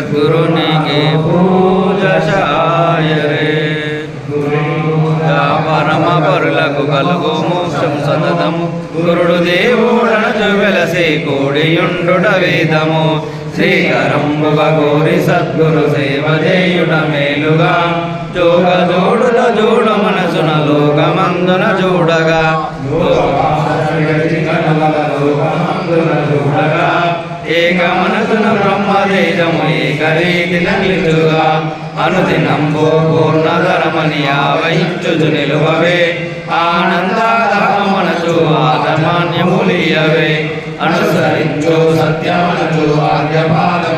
సద్గురునికి పూజ సాయరే పరమ పరులకు కలుగు మోక్షం సతతము గురుడు దేవుడనచు వెలసి కూడియుండుట వేదము శ్రీకరంబుగ కోరి సద్గురు సేవ చేయుట మేలుగా జోగ జోడుల జోడ మనసున లోకమందున చూడగా ఏక మనసున బ్రహ్మదేశము ఏకరీతిన నిలుచుగా అనుదినంబో పూర్ణధరమని ఆవహించుచు నిలువవే. ఆనందామనచు ఆతమాన్యములియవే అనుసరించు సత్యమనచు ఆర్యపాదము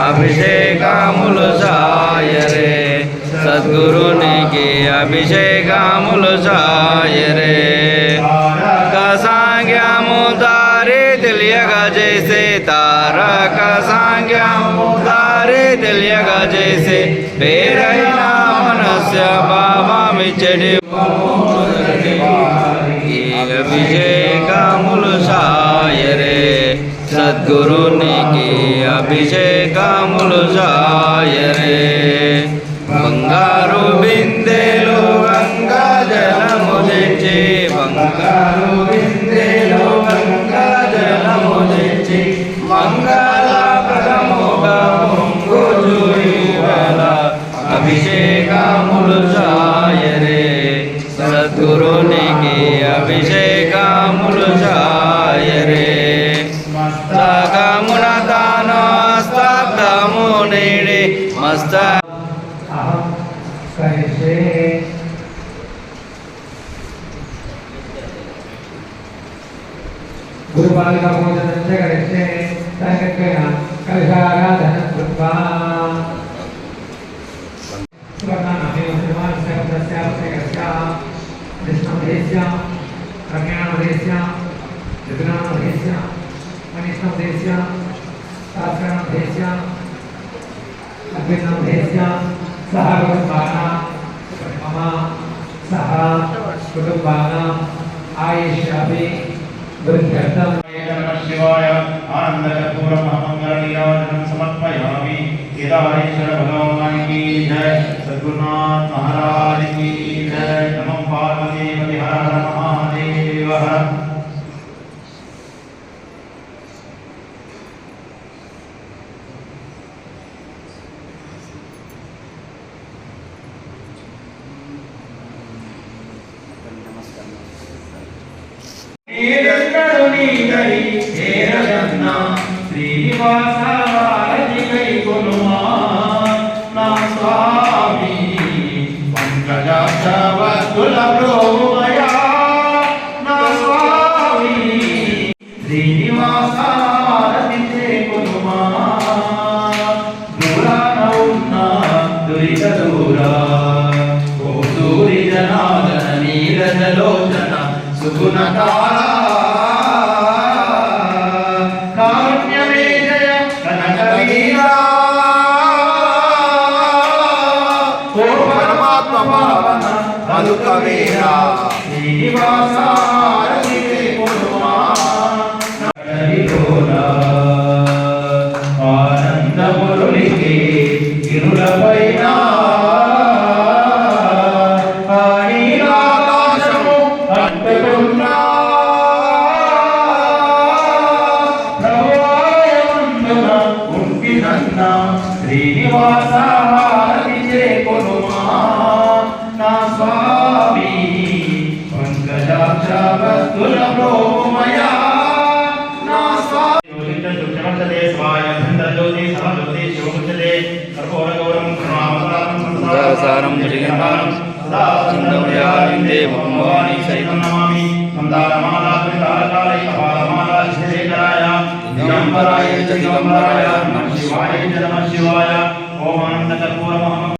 అభిషేకములు సాయరే. సద్గురునికి అభిషేకములు సాయరే. కసాంగ్యము దారి తెలియగా చేసే తారక సాంగ్యము దారి తెలియగా చేసే పేరైన మనస్య భావమిచ్చడి అభిషేకములు సాయ సద్గురునికి అభిషేకములు జాయరే బంగారు బిందెలు గంగా జలము తెచ్చి బంగారు బిందెలు గంగా జలము తెచ్చి మంగళప్రదముగా అభిషేకములు జాయరే సద్గురునికి అభిషేకములు సాయరే समस्त गुरुपालिका पूजन करिष्ये तन्निर्गेण कलशाराधनं कृत्वा स्वर्णामेव सर्वास्य तस्यास्य कृष्णदेश्या रम्याणदेश्या जगन्नाथदेश्या मनीष्णदेश्या शास्त्राणदेश्या शास्त्रमधेस्य अग्निमधेस्य सह कुटुम्बानां मम सह कुटुम्बानाम् आयुष्यापि वृद्ध्यर्थं शिवाय आनन्दकर्पूरमहामङ्गलनीराजनं समर्पयामि केदारेश्वर भगवान् की जय सद्गुरुनाथ महाराज నీరంగడు నీకై శ్రీనివాస వారధికై కొనుమా నా స్వామి పంకజాక్షవత్తుల ప్రోమయా నా స్వామి శ్రీనివాస కొనుమా దూరాన ఉన్న దురిత దూరా. జనాదన నీరజలోచన శ్రీనివాస స్వామి. పంకజాక్ష భక్తుల ప్రోమయా నా స్వామి సంసారసారం సైతం నమామి దిగంబరాయ నమ శివాయ నమ శివాయ. ఓం ఆనంద కర్పూర మహమ్మ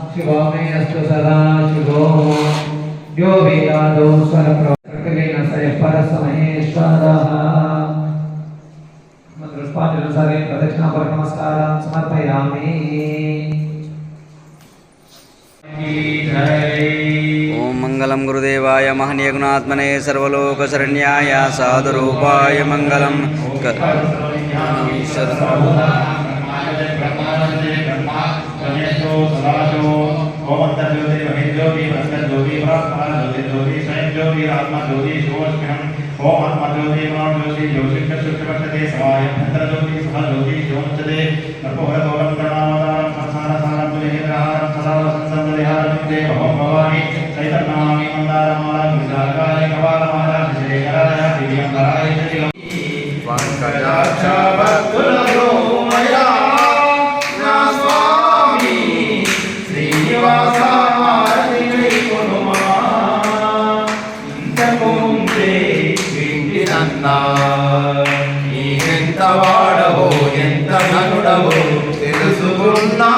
शिवो मे अस्तु सदा शिवो। यो वेदादो स्वरप्रकटेन स परसमहेश्वरः। मन्त्रपाठनुसारेण प्रदक्षिणापरनमस्कारान् समर्पयामि। मंगलम गुरुदेवाय महनीयगुणात्मने सर्वलोकशरण्याय साधुरूपाय मंगलम सदाशो ओम अंतर्ज्योति बहिर्ज्योति अंतर्ज्योति परात्मा ज्योति ज्योति स्वयं ज्योति आत्मा ज्योति शिवोऽस्म्यहम् ओम आत्मा ज्योति प्राण ज्योति ज्योतिष्क शुक्रवर्तते समाय अंतर्ज्योति सह ज्योति शिवोच्चते नरपोहरतोरं प्रणामदानं संसारसारं तुलिहिन्द्रहारं सदा वसंसं बलिहारं ते भवं भवामि सैतं नमामि मन्दारमालां विशाखाय कपालमालां शेखराय दिव्यं धराय च दिवं वाङ्कजाक्षाभक्तुला వింటినన్నా ఎంత వాడవో ఎంత ధనుడవో తెలుసుకున్నా.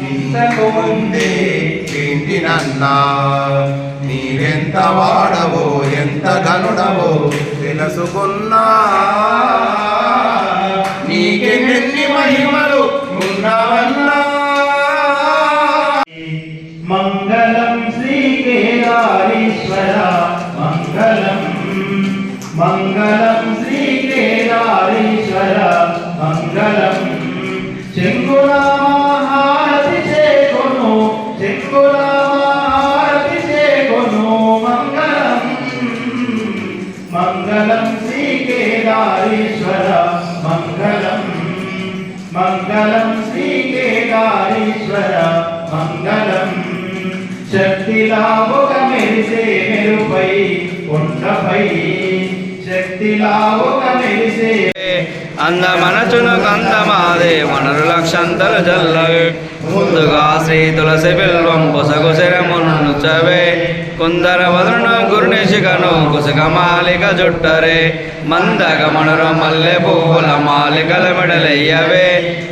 ఇంతకు ముందే నన్న నీవెంత వాడవో ఎంత గనుడవో తెలుసుకున్నా. కేదారీశ్వర మంగళం. మంగళం శ్రీ కేదారీశ్వర మంగళం. చెంగురామాహారతి చేకొను చెంగురామాహారతి చేకొను మంగళం. మంగళం శ్రీ కేదారీశ్వర మంగళం. మంగళం మెరిసే మెరుపై కొండపై శక్తిలా ఒక మెరిసే అందమనచును కందమాదే వనరు లక్షంతలు జల్లవి ముందుగా శ్రీ తులసి బిల్వం పొసగు శరమును చవే కుందర వదను గురుని శిఖను మాలిక జుట్టరే మందగ మణురు మల్లె పువ్వుల మాలికల మెడలయ్యవే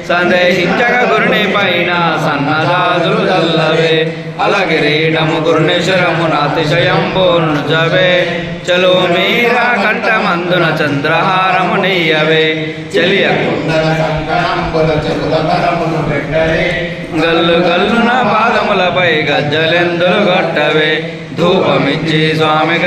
సందేహించక గురుని పైన సన్నజాజులు చల్లవే అలగిరీడము గురుని శరమున అతిశయంబోను చవే చలో మీరా కంఠమందున చంద్రహారము నెయ్యవే చెలియ గల్లు గల్లున పాదములపై గజ్జలెందులు గట్టవే धूपमिच्छे स्वामिक